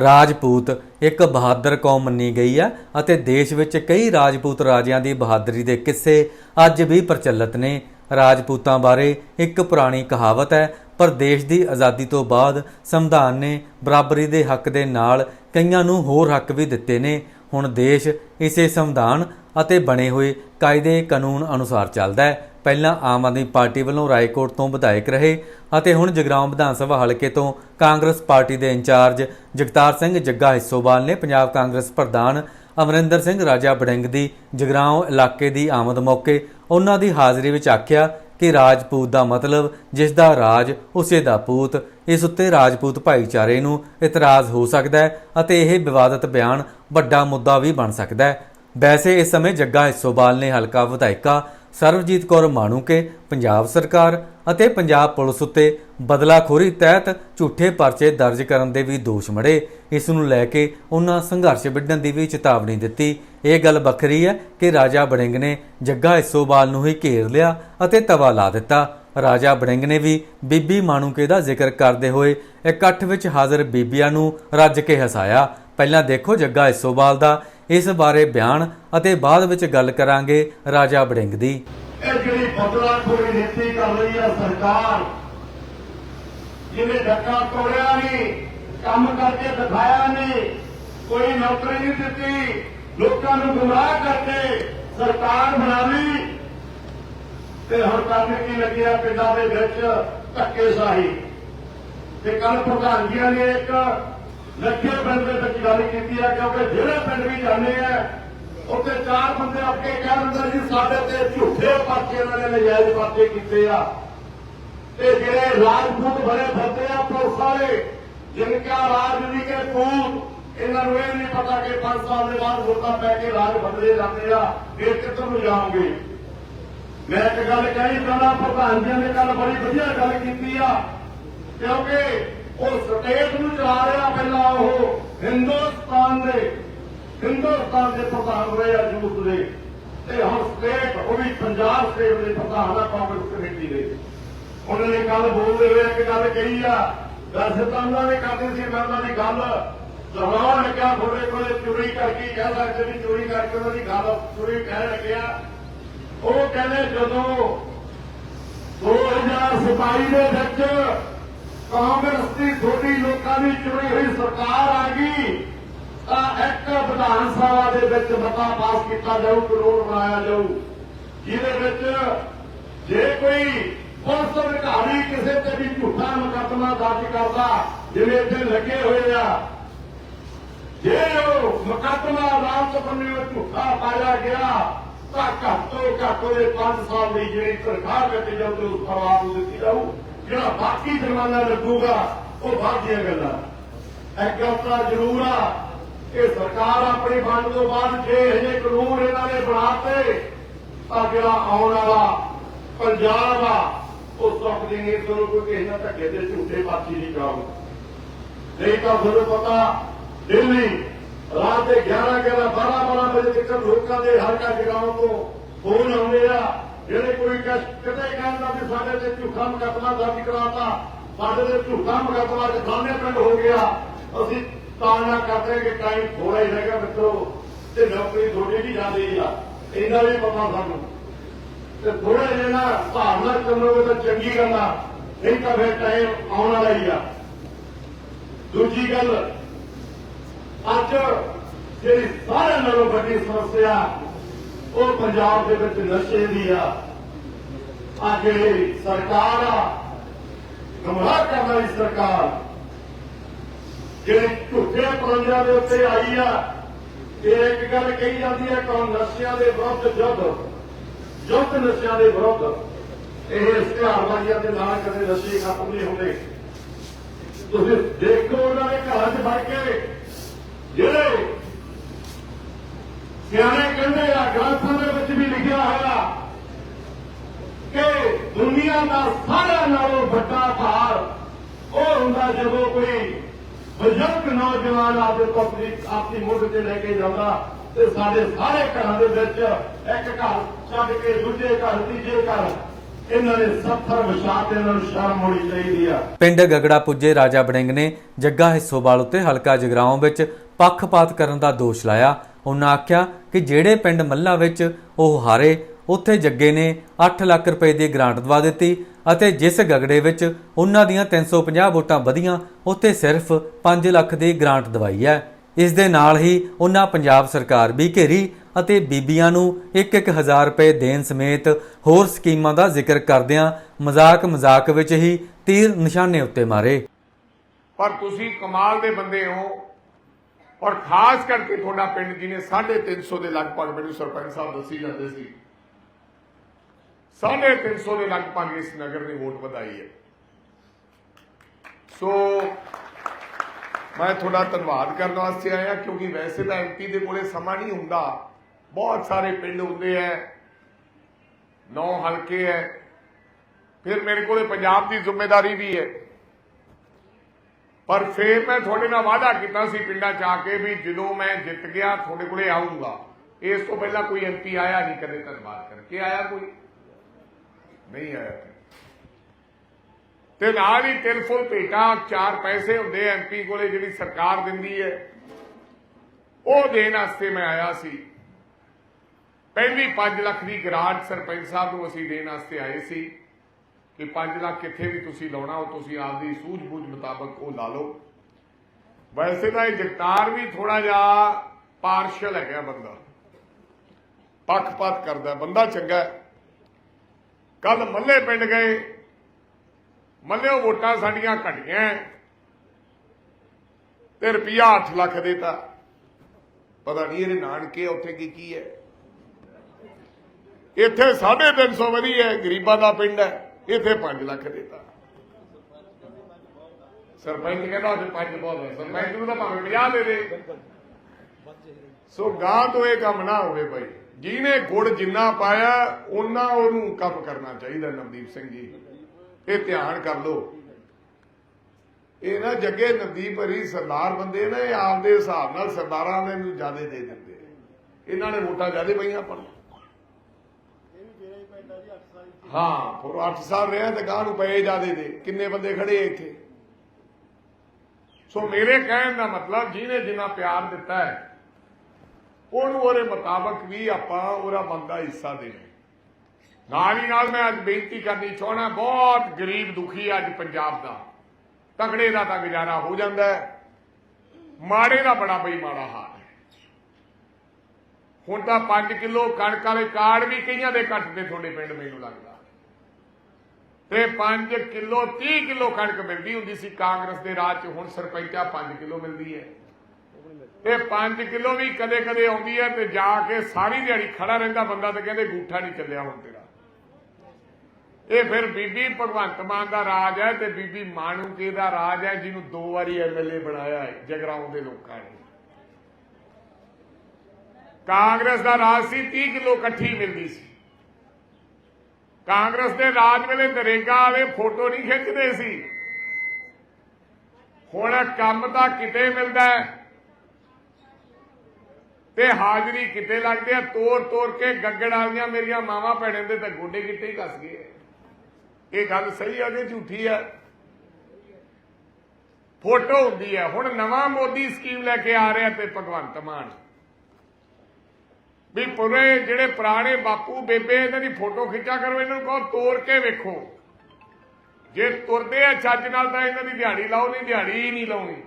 ਰਾਜਪੂਤ ਇੱਕ ਬਹਾਦਰ ਕੌਮ ਮੰਨੀ ਗਈ ਹੈ ਅਤੇ ਦੇਸ਼ ਵਿੱਚ ਕਈ ਰਾਜਪੂਤ ਰਾਜਿਆਂ ਦੀ ਬਹਾਦਰੀ ਦੇ ਕਿੱਸੇ ਅੱਜ ਵੀ ਪ੍ਰਚਲਿਤ ਨੇ। ਰਾਜਪੂਤਾਂ ਬਾਰੇ ਇੱਕ ਪੁਰਾਣੀ ਕਹਾਵਤ ਹੈ ਪਰ ਦੇਸ਼ ਦੀ ਆਜ਼ਾਦੀ ਤੋਂ ਬਾਅਦ ਸੰਵਿਧਾਨ ਨੇ ਬਰਾਬਰੀ ਦੇ ਹੱਕ ਦੇ ਨਾਲ ਕਈਆਂ ਨੂੰ ਹੋਰ ਹੱਕ ਵੀ ਦਿੱਤੇ ਨੇ। ਹੁਣ ਦੇਸ਼ ਇਸੇ ਸੰਵਿਧਾਨ ਅਤੇ ਬਣੇ ਹੋਏ ਕਾਇਦੇ ਕਾਨੂੰਨ ਅਨੁਸਾਰ ਚੱਲਦਾ ਹੈ। ਪਹਿਲਾਂ ਆਮ ਆਦਮੀ ਪਾਰਟੀ ਵੱਲੋਂ ਰਾਏਕੋਟ ਤੋਂ ਵਿਧਾਇਕ ਰਹੇ ਅਤੇ ਹੁਣ ਜਗਰਾਉਂ ਵਿਧਾਨ ਸਭਾ ਹਲਕੇ ਤੋਂ ਕਾਂਗਰਸ ਪਾਰਟੀ ਦੇ ਇੰਚਾਰਜ ਜਗਤਾਰ ਸਿੰਘ ਜੱਗਾ ਹਿੱਸੋਵਾਲ ਨੇ ਪੰਜਾਬ ਕਾਂਗਰਸ ਪ੍ਰਧਾਨ ਅਮਰਿੰਦਰ ਸਿੰਘ ਰਾਜਾ ਬੜਿੰਗ ਦੀ ਜਗਰਾਉਂ ਇਲਾਕੇ ਦੀ ਆਮਦ ਮੌਕੇ ਉਹਨਾਂ ਦੀ ਹਾਜ਼ਰੀ ਵਿੱਚ ਆਖਿਆ ਕਿ ਰਾਜਪੂਤ ਦਾ ਮਤਲਬ ਜਿਸ ਦਾ ਰਾਜ, ਉਸੇ ਦਾ ਪੂਤ, ਇਸ ਉੱਤੇ ਰਾਜਪੂਤ ਭਾਈਚਾਰੇ ਨੂੰ ਇਤਰਾਜ਼ ਹੋ ਸਕਦਾ ਹੈ ਅਤੇ ਇਹ ਵਿਵਾਦਤ ਬਿਆਨ ਵੱਡਾ ਮੁੱਦਾ ਵੀ ਬਣ ਸਕਦਾ ਹੈ। ਵੈਸੇ ਇਸ ਸਮੇਂ ਜੱਗਾ ਹਿੱਸੋਵਾਲ ਨੇ ਹਲਕਾ ਵਿਧਾਇਕਾ ਸਰਵਜੀਤ ਕੌਰ ਮਾਣੂਕੇ, ਪੰਜਾਬ ਸਰਕਾਰ ਅਤੇ ਪੰਜਾਬ ਪੁਲਿਸ ਉੱਤੇ ਬਦਲਾਖੋਰੀ ਤਹਿਤ ਝੂਠੇ ਪਰਚੇ ਦਰਜ ਕਰਨ ਦੇ ਵੀ ਦੋਸ਼ ਮੜੇ। ਇਸ ਨੂੰ ਲੈ ਕੇ ਉਹਨਾਂ ਸੰਘਰਸ਼ ਵਿੱਢਣ ਦੀ ਵੀ ਚੇਤਾਵਨੀ ਦਿੱਤੀ। ਇਹ ਗੱਲ ਵੱਖਰੀ ਹੈ ਕਿ ਰਾਜਾ ਬੜਿੰਗ ਨੇ ਜੱਗਾ ਇਸੋਵਾਲ ਨੂੰ ਹੀ ਘੇਰ ਲਿਆ ਅਤੇ ਤਵਾ ਲਾ ਦਿੱਤਾ। ਰਾਜਾ ਬੜਿੰਗ ਨੇ ਵੀ ਬੀਬੀ ਮਾਣੂਕੇ ਦਾ ਜ਼ਿਕਰ ਕਰਦੇ ਹੋਏ ਇਕੱਠ ਵਿੱਚ ਹਾਜ਼ਰ ਬੀਬੀਆਂ ਨੂੰ ਰੱਜ ਕੇ ਹਸਾਇਆ। ਪਹਿਲਾਂ ਦੇਖੋ ਜੱਗਾ ਇਸੋਵਾਲ ਦਾ ਇਸ ਬਾਰੇ ਬਿਆਨ ਅਤੇ ਬਾਅਦ ਵਿੱਚ ਗੱਲ ਕਰਾਂਗੇ ਰਾਜਾ ਬੜਿੰਗ ਦੀ। ਇਹ ਜਿਹੜੀ ਬਦਲਾਖੋਰੀ ਨੀਤੀ ਕਰ ਰਹੀ ਹੈ ਸਰਕਾਰ, ਜਿਹਨੇ ਡੱਕਾ ਤੋੜਿਆ ਨਹੀਂ, ਕੰਮ ਕਰਕੇ ਦਿਖਾਇਆ ਨਹੀਂ, ਕੋਈ ਨੌਕਰੀ ਨਹੀਂ ਦਿੱਤੀ, ਲੋਕਾਂ ਨੂੰ ਗੁੰਮਰਾਹ ਕਰਕੇ ਸਰਕਾਰ ਬਣਾ ਤੇ ਹੁਣ ਕਰਨ ਕੀ ਲੱਗਿਆ ਪਿੰਡਾਂ ਦੇ ਵਿੱਚ ਧੱਕੇਸ਼ਾਹੀ। ਤੇ ਕੱਲ ਪ੍ਰਧਾਨ ਜੀ ਨੇ ਇੱਕ ਲੱਖੇ ਪਿੰਡ ਦੇ ਵਿੱਚ ਗੱਲ ਕੀਤੀ ਹੈ ਕਿਉਂਕਿ ਜਿਹੜੇ ਪਿੰਡ ਵੀ ਜਾਂਦੇ ਆ, ਉੱਥੇ ਚਾਰ ਬੰਦੇ ਆਪਕੇ ਕਹਿ ਦਿੰਦੇ ਜੀ, ਸਾਡੇ ਤੇ ਝੂਠੇ ਪਰਚੇ ਇਹਨਾਂ ਨੇ ਨਜਾਇਜ਼ ਪਰਚੇ ਕੀਤੇ ਆ। ਤੇ ਜਿਹੜੇ ਰਾਜਪੂਤ ਬਣੇ ਫਿਰਦੇ ਆ ਪੁਲਿਸ ਜਿਨਕਾ ਰਾਜ ਨਹੀਂ ਕੇ ਪੂਤ ਇਹਨਾਂ ਨੂੰ ਇਹ ਨਹੀਂ ਪਤਾ ਕਿ 5 ਸਾਲ ਦੇ ਬਾਅਦ ਵੋਟਾਂ ਪੈ ਕੇ ਰਾਜ ਬਦਲੇ ਜਾਂਦੇ ਆ, ਇਹ ਕਿੱਥੋਂ ਨੂੰ ਜਾਣਗੇ? ਮੈਂ ਇੱਕ ਗੱਲ ਕਹੀ, ਪਹਿਲਾਂ ਪ੍ਰਧਾਨ ਜੀ ਨੇ ਕੱਲ ਬੜੀ ਵਧੀਆ ਗੱਲ ਕੀਤੀ ਆ, ਕਿਉਂਕਿ ਉਹ ਸਟੇਟ ਨੂੰ ਚਲਾ ਰਿਹਾ ਹਿੰਦੁਸਤਾਨ ਦੇ ਹਿੰਦੁਸਤਾਨ ਦੇ ਪ੍ਰਧਾਨ ਹੋਏ ਆ ਯੂਥ ਦੇ। ਤੇ ਹੁਣ ਸਟੇਟ ਉਹ ਵੀ ਪੰਜਾਬ ਸਟੇਟ ਦੇ ਪ੍ਰਧਾਨ ਆ, ਕਾਂਗਰਸ ਕਮੇਟੀ ਦੇ। ਉਹਨਾਂ ਨੇ ਕੱਲ ਬੋਲਦੇ ਹੋਏ ਇੱਕ ਗੱਲ ਕਹੀ ਆ, ਵੈਸੇ ਤਾਂ ਉਹਨਾਂ ਨੇ ਕਰਦੇ ਸੀ, ਮੈਂ ਉਹਨਾਂ ਦੀ ਗੱਲ ਦੁਹਰਾਉਣ ਲੱਗਿਆ, ਤੁਹਾਡੇ ਕੋਲੇ ਚੋਰੀ ਕਰਕੇ ਕਹਿ ਸਕਦੇ ਵੀ ਚੋਰੀ ਕਰਕੇ ਉਹਨਾਂ ਦੀ ਗੱਲ ਚੋਰੀ ਕਹਿ ਲੱਗਿਆ। ਉਹ ਕਹਿੰਦੇ ਜਦੋਂ 2027 ਦੇ ਵਿੱਚ ਕਾਂਗਰਸ ਦੀ ਥੋੜੀ ਲੋਕਾਂ ਦੀ ਚੁਣੀ ਹੋਈ ਸਰਕਾਰ ਆ ਗਈ, ਤਾਂ ਇੱਕ ਵਿਧਾਨ ਸਭਾ ਦੇ ਵਿੱਚ ਮਤਾ ਪਾਸ ਕੀਤਾ ਜਾਊ, ਕਾਨੂੰਨ ਬਣਾਇਆ ਜਾਊ। ਜਿਹਦੇ ਵਿੱਚ ਜੇ ਕੋਈ ਪੁਲਿਸ ਅਧਿਕਾਰੀ ਕਿਸੇ ਤੇ ਵੀ ਝੂਠਾ ਮੁਕੱਦਮਾ ਦਰਜ ਕਰਦਾ, ਜਿਵੇਂ ਇੱਥੇ ਲੱਗੇ ਹੋਏ ਆ, ਜੇ ਉਹ ਮੁਕੱਦਮਾ ਰਾਤ ਬੰਨੇ ਝੂਠਾ ਪਾਇਆ ਗਿਆ, ਤਾਂ ਘੱਟ ਤੋਂ ਘੱਟ ਉਹਦੇ 5 ਸਾਲ ਦੀ ਜਿਹੜੀ ਸਰਕਾਰ ਕੱਟੀ ਜਾਊ ਉਸ ਪਰਿਵਾਰ ਨੂੰ ਦਿੱਤੀ ਜਾਊ। ਜਿਹੜਾ ਬਾਕੀ ਜੁਰਮਾਨਾ ਲੱਗੂਗਾ, ਉਹ ਬਾਅਦ ਦੀਆਂ ਗੱਲਾਂ। ਇੱਕ ਗੱਲ ਜ਼ਰੂਰ ਆ ਕਿ ਸਰਕਾਰ ਆਪਣੀ ਵੰਡ ਤੋਂ ਬਾਅਦ ਜੇ ਇਹ ਕਾਨੂੰਨ ਇਹਨਾਂ ਨੇ ਬਣਾਤੇ, ਤਾਂ ਜਿਹੜਾ ਆਉਣ ਵਾਲਾ ਪੰਜਾਬ ਆ, ਉਹ ਸੁੱਖ ਦੀ ਨੀਂਦ ਤੋਂ ਕੋਈ ਕਿਸੇ ਨਾਲ ਧੱਕੇ ਦੇ ਝੂਠੇ ਪਾਚੀ ਨਹੀਂ ਜਾਊਗਾ ਨਹੀਂ ਤਾਂ ਤੁਹਾਨੂੰ ਪਤਾ, ਦਿੱਲੀ ਰਾਤ ਦੇ 11 11 12 12 ਵਜੇ ਤੱਕ ਲੋਕਾਂ ਦੇ ਹਲਕਾ ਜਗਾਉਣ ਤੋਂ ਫੋਨ ਆਉਂਦੇ ਆ। ਜਿਹੜੇ ਕੋਈ ਕਿਤੇ ਕਹਿੰਦਾ ਵੀ ਸਾਡੇ ਤੇ ਝੂਠਾ ਮੁਕੱਦਮਾ ਦਰਜ ਕਰਾਤਾ, ਸਾਡੇ ਤੇ ਝੂਠਾ ਮੁਕੱਦਮਾ ਜਖਾਨੇ ਪਿੰਡ ਹੋ ਗਿਆ। ਅਸੀਂ ਤਾਂ ਕਰਦੇ ਕਿ ਟਾਈਮ ਥੋੜਾ ਹੀ ਰਹਿ ਗਿਆ ਮਿੱਤਰੋ, ਤੇ ਨੌਕਰੀ ਥੋੜੀ ਵੀ ਜਾਂਦੀ ਆ। ਇਹਨਾਂ ਵੀ ਪਤਾ ਸਾਨੂੰ। ਤੇ ਥੋੜਾ ਜਿਹਾ ਨਾ ਹਿਸਾਬ ਚੱਲੋਗੇ ਤਾਂ ਚੰਗੀ ਗੱਲ ਆ। ਨਹੀਂ ਤਾਂ ਫਿਰ ਟਾਈਮ ਆਉਣ ਵਾਲਾ ਹੀ ਆ। ਦੂਜੀ ਗੱਲ, ਅੱਜ ਜਿਹੜੀ ਸਾਰਿਆਂ ਨਾਲੋਂ ਵੱਡੀ ਸਮੱਸਿਆ ਉਹ ਪੰਜਾਬ ਦੇ ਵਿੱਚ ਨਸ਼ੇ ਦੀ ਆ। ਆ ਜਿਹੜੀ ਸਰਕਾਰ ਆ, ਗਮਰਾਹ ਕਰਨ ਵਾਲੀ ਸਰਕਾਰ, ਜਿਹੜੀ ਝੂਠੇ ਪਰੰਜਾਂ ਦੇ ਉੱਤੇ ਆਈ ਆ ਇਹ ਇੱਕ ਗੱਲ ਕਹੀ ਜਾਂਦੀ ਹੈ ਕਿ ਨਸ਼ਿਆਂ ਦੇ ਵਿਰੁੱਧ ਯੁੱਧ ਯੁੱਧ ਨਸ਼ਿਆਂ ਦੇ ਵਿਰੁੱਧ, ਇਹ ਇਸ਼ਤਿਹਾਰਬਾਜ਼ੀਆਂ ਦੇ ਨਾਲ ਕਦੇ ਨਸ਼ੇ ਖਤਮ ਨਹੀਂ ਹੁੰਦੇ। ਤੁਸੀਂ ਦੇਖੋ ਉਹਨਾਂ ਦੇ ਘਰਾਂ 'ਚ ਵੜ ਕੇ ਜਿਹੜੇ ਸਿਆਣੇ ਕਹਿੰਦੇ ਆ ਗ੍ਰੰਥਾਂ ਦੇ ਵਿੱਚ ਵੀ ਲਿਖਿਆ ਹੋਇਆ ਕਿ ਦੁਨੀਆ ਦਾ ਸਾਰਿਆਂ ਨਾਲੋਂ ਵੱਡਾ ਭਾਰ ਉਹ ਜਦੋਂ ਕੋਈ ਬਜ਼ੁਰਗ ਨੌਜਵਾਨ ਆਪਦੇ ਪਤਨੀ ਆਪਣੀ ਮੁੱਢ ਤੇ ਲੈ ਕੇ ਜਾਂਦਾ ਤੇ ਸਾਡੇ ਸਾਰੇ ਘਰਾਂ ਦੇ ਵਿੱਚ ਇੱਕ ਘਰ ਛੱਡ ਕੇ ਦੂਜੇ ਘਰ, ਤੀਜੇ ਘਰ, ਇਹਨਾਂ ਦੇ ਸੱਥਰ ਵਿਛਾ ਤੇ ਇਹਨਾਂ ਨੂੰ ਸ਼ਰਮ ਹੋਣੀ ਚਾਹੀਦੀ ਆ। ਪਿੰਡ ਗਗੜਾ ਪੁੱਜੇ ਰਾਜਾ ਬੜਿੰਗ ਨੇ ਜੱਗਾ ਹਿੱਸੋਵਾਲ ਉੱਤੇ ਹਲਕਾ ਜਗਰਾਉਂ ਵਿੱਚ ਪੱਖਪਾਤ ਕਰਨ ਦਾ ਦੋਸ਼ ਲਾਇਆ। ਉਹਨਾਂ ਆਖਿਆ ਕਿ ਜਿਹੜੇ ਪਿੰਡ ਮੱਲਾ ਵਿੱਚ ਉਹ ਹਾਰੇ ਉੱਥੇ ਜੱਗੇ ਨੇ 8 ਲੱਖ ਰੁਪਏ ਦੀ ਗ੍ਰਾਂਟ ਦਵਾ ਦਿੱਤੀ ਅਤੇ ਜਿਸ ਗਗੜੇ ਵਿੱਚ ਉਹਨਾਂ ਦੀਆਂ 350 ਵੋਟਾਂ ਵਧੀਆਂ, ਉੱਥੇ ਸਿਰਫ 5 ਲੱਖ ਦੀ ਗ੍ਰਾਂਟ ਦਵਾਈ ਹੈ। ਇਸ ਦੇ ਨਾਲ ਹੀ ਉਹਨਾਂ ਪੰਜਾਬ ਸਰਕਾਰ ਵੀ ਘੇਰੀ ਅਤੇ ਬੀਬੀਆਂ ਨੂੰ 1-1 ਹਜ਼ਾਰ ਰੁਪਏ ਦੇਣ ਸਮੇਤ ਹੋਰ ਸਕੀਮਾਂ ਦਾ ਜ਼ਿਕਰ ਕਰਦਿਆਂ ਮਜ਼ਾਕ ਮਜ਼ਾਕ ਵਿੱਚ ਹੀ ਤੀਰ ਨਿਸ਼ਾਨੇ ਉੱਤੇ ਮਾਰੇ। ਪਰ ਤੁਸੀਂ ਕਮਾਲ ਦੇ ਬੰਦੇ ਹੋ ਔਰ ਖਾਸ ਕਰਕੇ ਤੁਹਾਡਾ ਪਿੰਡ ਜਿਹਨੇ 350 ਦੇ ਲਗਭਗ ਮੈਨੂੰ ਸਰਪੰਚ ਸਾਹਿਬ ਦੱਸੀ ਜਾਂਦੇ ਸੀ। 350 ਦੇ ਲਗਭਗ ਇਸ ਨਗਰ ਨੇ ਵੋਟ ਵਧਾਈ ਹੈ। ਸੋ ਮੈਂ ਤੁਹਾਡਾ ਧੰਨਵਾਦ ਕਰਨ ਵਾਸਤੇ ਆਇਆ, ਕਿਉਂਕਿ ਵੈਸੇ ਤਾਂ ਐਮਪੀ ਦੇ ਕੋਲੇ ਸਮਾਂ ਨਹੀਂ ਹੁੰਦਾ। ਬਹੁਤ ਸਾਰੇ ਪਿੰਡ ਹੁੰਦੇ ਐ, ਨੌ ਹਲਕੇ ਐ, ਫਿਰ ਮੇਰੇ ਕੋਲੇ ਪੰਜਾਬ ਦੀ ਜ਼ਿੰਮੇਵਾਰੀ ਵੀ ਹੈ ਪਰ ਫੇਰ ਮੈਂ ਤੁਹਾਡੇ ਨਾਲ ਵਾਅਦਾ ਕੀਤਾ ਸੀ ਪਿੰਡਾਂ ਚ ਆ ਕੇ ਵੀ ਜਦੋਂ ਮੈਂ ਜਿੱਤ ਗਿਆ, ਤੁਹਾਡੇ ਕੋਲੇ ਆਉਂਗਾ ਇਸ ਤੋਂ ਪਹਿਲਾਂ ਕੋਈ ਐਮਪੀ ਆਇਆ ਨਹੀਂ, ਕਦੇ ਧੰਨਵਾਦ ਕਰਕੇ ਆਇਆ ਕੋਈ। ਨਹੀਂ ਆਇਆ ਤੇ ਨਾਲ ਹੀ ਤਿਲ ਫੁੱਲ ਭੇਟਾਂ, ਚਾਰ ਪੈਸੇ ਹੁੰਦੇ ਐਮਪੀ ਕੋਲੇ ਜਿਹੜੀ ਸਰਕਾਰ ਦਿੰਦੀ ਹੈ। ਉਹ ਦੇਣ ਵਾਸਤੇ ਮੈਂ ਆਇਆ ਸੀ। ਪਹਿਲੀ 5 ਲੱਖ ਦੀ ਗ੍ਰਾਂਟ ਸਰਪੰਚ ਸਾਹਿਬ ਨੂੰ ਅਸੀਂ ਦੇਣ ਵਾਸਤੇ ਆਏ ਸੀ ਕਿ 5 ਲੱਖ ਕਿੱਥੇ ਵੀ ਤੁਸੀਂ ਲਾਉਣਾ, ਉਹ ਤੁਸੀਂ ਆਪਦੀ ਸੂਝ-ਬੂਝ ਮੁਤਾਬਕ ਉਹ ਲਾ ਲਓ। ਵੈਸੇ ਤਾਂ ਇਹ ਜਗਤਾਰ ਵੀ ਥੋੜਾ ਜਿਹਾ ਪਾਰਸ਼ਲ ਹੈਗਾ ਬੰਦਾ। ਪੱਖਪਾਤ ਕਰਦਾ, ਬੰਦਾ ਚੰਗਾ ਕੱਲ ਮੱਲੇ ਪਿੰਡ ਗਏ। ਮੱਲਿਓ ਵੋਟਾਂ ਸਾਡੀਆਂ ਘਟੀਆਂ। ਤੇ ਰੁਪਿਆ 8 ਲੱਖ ਦੇਤਾ। ਪਤਾ ਨਹੀਂ ਇਹਦੇ ਨਾਨਕੇ ਉੱਥੇ ਕੀ ਕੀ ਹੈ। ਇੱਥੇ 350 ਵਧੀ ਹੈ, ਗਰੀਬਾਂ ਦਾ ਪਿੰਡ ਹੈ, ਇੱਥੇ 5 ਲੱਖ ਦੇਤਾ। ਸਰਪੰਚ ਕਹਿੰਦਾ ਉਹ 5 ਬਹੁਤ ਹੈ। ਸਰਪੰਚ ਨੂੰ ਤਾਂ ਭਾਵੇਂ 50 ਦੇ ਦੇ। ਸੋ ਗਾਂ ਤੋਂ ਇਹ ਕੰਮ ਨਾ ਹੋਵੇ ਭਾਈ ਜਿਹਨੇ ਗੁੜ ਜਿੰਨਾ ਪਾਇਆ ਉਹਨਾਂ ਉਹਨੂੰ ਕੰਮ ਕਰਨਾ ਚਾਹੀਦਾ ਨਵਦੀਪ ਸਿੰਘ ਜੀ। ਇਹ ਧਿਆਨ ਕਰ ਲਓ। ਇਹ ਨਾ ਜੱਗੇ ਨਵਦੀਪ ਹਰੀ ਸਰਦਾਰ ਬੰਦੇ ਨੇ ਆਪਦੇ ਹਿਸਾਬ ਨਾਲ ਸਰਦਾਰਾਂ ਦੇ ਨੂੰ ਜ਼ਿਆਦਾ ਦੇ ਦਿੰਦੇ ਇਹਨਾਂ ਨੇ ਵੋਟਾਂ ਜ਼ਿਆਦਾ ਪਈਆਂ ਪਰ ਹਾਂ ਫਿਰ 8 ਸਾਲ ਰਿਹਾ ਤੇ ਗਾਂ ਨੂੰ ਪਏ ਜਿਆਦੇ ਦੇ। ਕਿੰਨੇ ਬੰਦੇ ਖੜੇ ਇੱਥੇ? ਸੋ ਮੇਰੇ ਕਹਿਣ ਦਾ ਮਤਲਬ ਜਿਹਨੇ ਜਿੰਨਾ ਪਿਆਰ ਦਿੱਤਾ ਹੈ ਉਹਨੂੰ ਉਹਦੇ ਮੁਤਾਬਕ ਵੀ ਆਪਾਂ ਉਹਦਾ ਬੰਦਾ ਹਿੱਸਾ ਦੇਣਾ। ਨਾਲ ਹੀ ਨਾਲ ਮੈਂ ਅੱਜ ਬੇਨਤੀ ਕਰਨੀ ਚਾਹਣਾ ਬਹੁਤ ਗਰੀਬ ਦੁਖੀ ਅੱਜ ਪੰਜਾਬ ਦਾ। ਤਗੜੇ ਦਾ ਤਾਂ ਗੁਜ਼ਾਰਾ ਹੋ ਜਾਂਦਾ ਹੈ। ਮਾੜੇ ਦਾ ਬੜਾ ਬਈ ਮਾੜਾ ਹਾਲ ਹੈ। ਹੁਣ ਤਾਂ 5 ਕਿਲੋ ਕਣਕ ਵਾਲੇ ਕਾਰਡ ਵੀ ਕਈਆਂ ਦੇ ਘੱਟਦੇ ਤੁਹਾਡੇ ਪਿੰਡ ਮੈਨੂੰ ਲੱਗਦਾ। ਤੇ 5 ਕਿਲੋ 30 ਕਿਲੋ ਕਣਕ ਮਿਲਦੀ ਹੁੰਦੀ ਸੀ ਕਾਂਗਰਸ ਦੇ ਰਾਜ 'ਚ, ਹੁਣ ਸਰਪੰਚਾ 5 ਕਿਲੋ ਮਿਲਦੀ ਹੈ। ਤੇ 5 ਕਿਲੋ ਵੀ ਕਦੇ ਕਦੇ ਆਉਂਦੀ ਹੈ ਤੇ ਜਾ ਕੇ ਸਾਰੀ ਦਿਹਾੜੀ ਖੜਾ ਰਹਿੰਦਾ ਬੰਦਾ ਤੇ ਕਹਿੰਦੇ ਗੂਠਾ ਨਹੀਂ ਚੱਲਿਆ ਹੁਣ ਤੇਰਾ। ਇਹ ਫਿਰ ਬੀਬੀ ਭਗਵੰਤ ਮਾਨ ਦਾ ਰਾਜ ਹੈ ਤੇ ਬੀਬੀ ਮਾਣੂਕੇ ਦਾ ਰਾਜ ਹੈ ਜਿਹਨੂੰ ਦੋ ਵਾਰੀ ਐਮਐਲਏ ਬਣਾਇਆ ਹੈ, ਜਗਰਾਉਂ ਦੇ ਲੋਕਾਂ ਨੇ। ਕਾਂਗਰਸ ਦਾ ਰਾਜ ਸੀ 30 ਕਿਲੋ ਇਕੱਠੀ ਮਿਲਦੀ ਸੀ। ਕਾਂਗਰਸ ਦੇ ਰਾਜ ਵੇਲੇ ਨਰੇਗਾ ਵਾਲੇ ਫੋਟੋ ਨਹੀਂ ਖਿੱਚਦੇ ਸੀ। ਹੁਣ ਕੰਮ ਤਾਂ ਕਿਤੇ ਮਿਲਦਾ ਹੈ। ਤੇ ਹਾਜ਼ਰੀ ਕਿਤੇ ਲੱਗਦੇ ਆ? ਤੋਰ ਤੋਰ ਕੇ ਗੱਗੜ ਵਾਲੀਆਂ ਮੇਰੀਆਂ ਮਾਵਾਂ ਭੈਣਾਂ ਦੇ ਤਾਂ ਗੋਡੇ ਗਿੱਟੇ ਹੀ ਕੱਸ ਗਏ ਇਹ ਗੱਲ ਸਹੀ ਹੈ ਕਿ ਝੂਠੀ ਹੈ ਫੋਟੋ ਹੁੰਦੀ ਹੈ ਹੁਣ ਨਵਾਂ ਮੋਦੀ ਸਕੀਮ ਲੈ ਕੇ ਆ ਰਿਹਾ ਤੇ ਭਗਵੰਤ ਮਾਨ। ਵੀ ਪੁਰੇ ਜਿਹੜੇ ਪੁਰਾਣੇ ਬਾਪੂ, ਬੇਬੇ, ਇਹਨਾਂ ਦੀ ਫੋਟੋ ਖਿੱਚਾ ਕਰੋ, ਇਹਨਾਂ ਨੂੰ ਕਹੋ ਤੋੜ ਕੇ ਵੇਖੋ। ਜੇ ਤੁਰਦੇ ਆ ਚੱਜ ਨਾਲ ਤਾਂ ਇਹਨਾਂ ਦੀ ਦਿਹਾੜੀ ਲਾਓ, ਨਹੀਂ ਦਿਹਾੜੀ ਹੀ ਨਹੀਂ ਲਾਉਣੀ।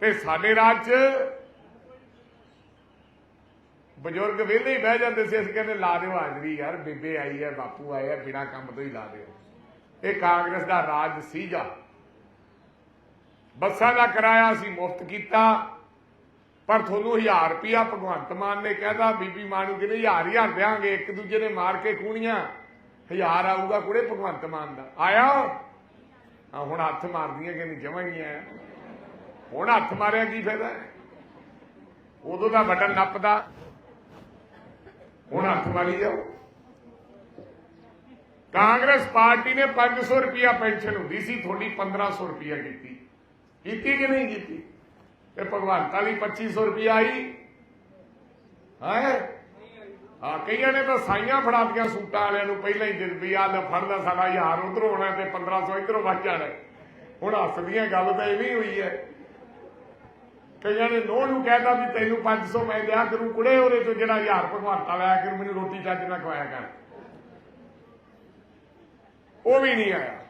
ਤੇ ਸਾਡੇ ਰਾਜ 'ਚ ਬਜ਼ੁਰਗ ਵਿਹਲੇ ਹੀ ਬਹਿ ਜਾਂਦੇ ਸੀ, ਅਸੀਂ ਕਹਿੰਦੇ, ਲਾ ਦਿਓ ਹਾਜ਼ਰੀ ਯਾਰ, ਬੇਬੇ ਆਈ ਹੈ ਬਾਪੂ ਆਇਆ ਬਿਨਾ ਕੰਮ ਤੋਂ ਹੀ ਲਾ ਦਿਓ। ਇਹ ਕਾਂਗਰਸ ਦਾ ਰਾਜ ਸੀਗਾ। ਬੱਸਾਂ ਦਾ ਕਿਰਾਇਆ ਅਸੀਂ ਮੁਫਤ ਕੀਤਾ, ਪਰ ਤੁਹਾਨੂੰ 1000 ਰੁਪਿਆ ਭਗਵੰਤ ਮਾਨ ਨੇ ਕਹਿਦਾ ਬੀਬੀ ਮਾਨੂ ਕਹਿੰਦੇ, ਹਜ਼ਾਰ ਹਜ਼ਾਰ ਦੇਾਂਗੇ ਇੱਕ ਦੂਜੇ ਨੇ ਮਾਰ ਕੇ ਕੂਣੀਆਂ ਹਜ਼ਾਰ ਆਊਗਾ ਕੁੜੇ ਭਗਵੰਤ ਮਾਨ ਦਾ। ਆਇਆ ਆ ਹੁਣ ਹੱਥ ਮਾਰਦੀਆਂ ਕਿ ਨਹੀਂ, ਜਮਾਂ ਹੀ ਆਇਆ। ਹੁਣ ਹੱਥ ਮਾਰਿਆ ਕੀ ਫਾਇਦਾ? ਉਦੋਂ ਦਾ ਬਟਨ ਨੱਪਦਾ। ਹੁਣ ਹੱਥ ਮਾਰੀ ਜਾਓ। ਕਾਂਗਰਸ ਪਾਰਟੀ ਨੇ 500 ਰੁਪਿਆ ਪੈਨਸ਼ਨ ਹੁੰਦੀ ਸੀ, ਤੁਹਾਡੀ 1500 ਰੁਪਿਆ ਕੀਤੀ। ਕੀਤੀ ਕਿ ਨਹੀਂ ਕੀਤੀ? ਤੇ ਭਗਵੰਤ ਵਾਲੀ 2500 ਰੁਪਿਆ ਆਈ। ਹੈ? ਹਾਂ, ਕਈਆਂ ਨੇ ਤਾਂ ਸਾਈਆਂ ਫੜਾਤੀਆਂ ਸੂਟਾਂ ਵਾਲਿਆਂ ਨੂੰ ਪਹਿਲਾਂ ਹੀ ਦਿਨ ਵੀ ਆ ਲੈ ਫੜਦਾ ਸਾਡਾ ਯਾਰ ਉਧਰੋਂ ਹੋਣਾ ਤੇ 1500 ਇਧਰੋਂ ਵੱਜ ਜਾਣਾ। ਹੁਣ ਹੱਸਦੀਆਂ ਗੱਲ ਤਾਂ ਇਹ ਵੀ ਹੋਈ ਹੈ। ਕਈਆਂ ਨੇ ਨੋਹ ਨੂੰ ਕਹਿਤਾ ਵੀ ਤੈਨੂੰ 500 ਮੈਂ ਦਿਆ ਕਰੂ ਕੁੜੇ, ਉਹਦੇ ਤੋਂ ਜਿਹੜਾ ਹਜ਼ਾਰ ਭਗਵਾਨਤਾ ਲਿਆ ਕਰੂ, ਮੈਨੂੰ ਰੋਟੀ ਚੱਜ ਨਾਲ ਖਵਾਇਆ ਕਰ। ਉਹ ਵੀ ਨਹੀਂ ਆਇਆ।